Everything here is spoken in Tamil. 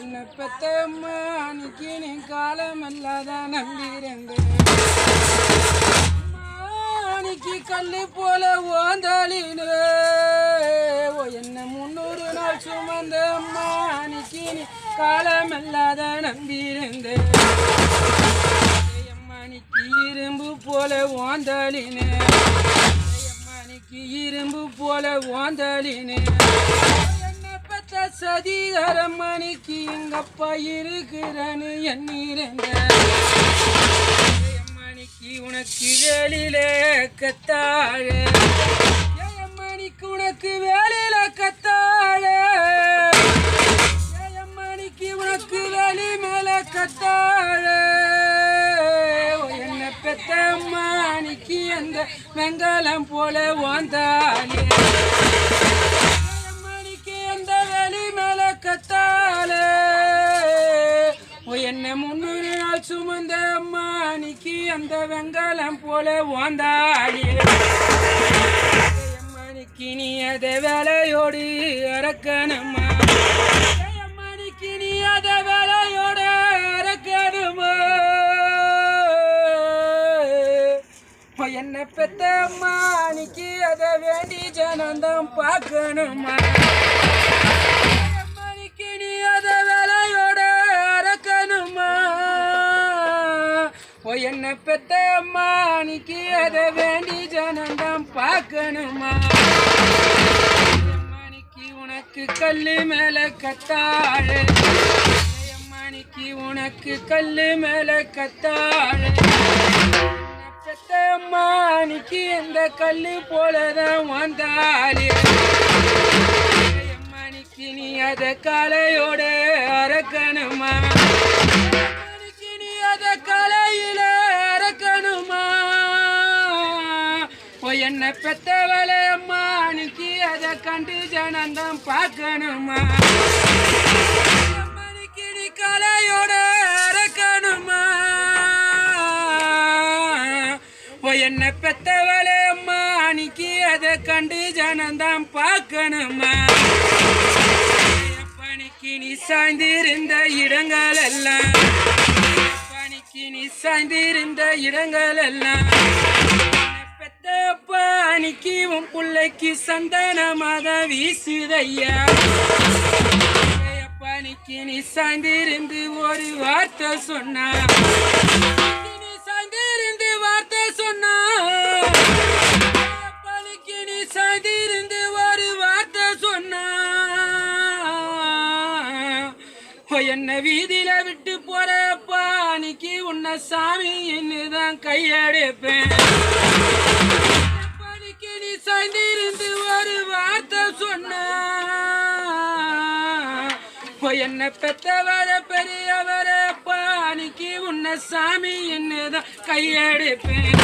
என்ன பெத்தம்மா அன்னைக்கு நீ காலமல்லாத நம்பியிருந்தேன் அன்னைக்கு கல்லு போல ஓந்தாளினே ஓ என்ன முன்னூறு நாள் சுமந்த அம்மா அன்னைக்கு நீ காலமல்லாத அல்லாத நம்பியிருந்தேன் அம்மானிக்கு இரும்பு போல ஓந்தாளினே அம்மானிக்கு இரும்பு போல ஓந்தாளினே என்ன மணிக்கு எங்கப்பா இருக்கிறான்னு எண்ணிருந்த. மணிக்கு உனக்கு வேலியில கத்தாழ. மணிக்கு உனக்கு வேலில கத்தாழ. மணிக்கு உனக்கு வேலி மேல கத்தாழ என்ன பெத்த அம்மானிக்கு அந்த வெங்காலம் போல ஓந்தாலே ஓ முன்னூறு நாள் சுமந்த அம்மானிக்கு அந்த வெங்காலம் போல ஓந்தாடி அம்மானிக்கு நீ அதை வேலையோடு அறக்கணுமா? அம்மானிக்கு நீ அதை வேலையோடு அறக்கணுமா? என்னை என்ன பெத்த அம்மானிக்கு அதை வேண்டி ஜனந்தம் பார்க்கணுமா? ராணிக்கு அதை வேண்டி ஜனந்தம் பார்க்கணுமா? மணிக்கு உனக்கு கல்லு மேல கத்தாழ. மணிக்கு உனக்கு கல்லு மேல கத்தாழ. பெத்த அம்மானிக்கு இந்த கல்லு போலதான் வந்தாலே அம்மானிக்கு நீ அத காலையோட அறக்கணுமா? கண்டு ஜனந்தம் பார்க்கணுமா? அம்மானிக்கு கலையோட காலையோட அறக்கணுமா? ஓ என்ன பெத்தவளே அம்மா அன்னைக்கு அதை கண்டு ஜனந்தம் பார்க்கணுமா? பணிக்கு சாய்ந்திருந்த இடங்கள் எல்லாம் பணிக்கு சாய்ந்திருந்த இடங்கள் எல்லாம் உன் சந்தன மத வீசுதையா? பணிக்கு நீ சாய்ந்திருந்து ஒரு வார்த்தை சொன்னா. நீ சாய்ந்திருந்து வார்த்தை சொன்னா. பணிக்கு நீ சாய்ந்திருந்து ஒரு வார்த்தை சொன்னா. என்ன வீதியில விட்டு போறப்பா அன்னைக்கு உன்னை சாமி என்னதான் கையடைப்பேன். பணிக்கு ஒரு வார்த்தை சொன்ன. என்ன பெத்தவர பெரியவர பாணிக்கு உன்னை சாமி என்னதான் கையெடுப்பேன்.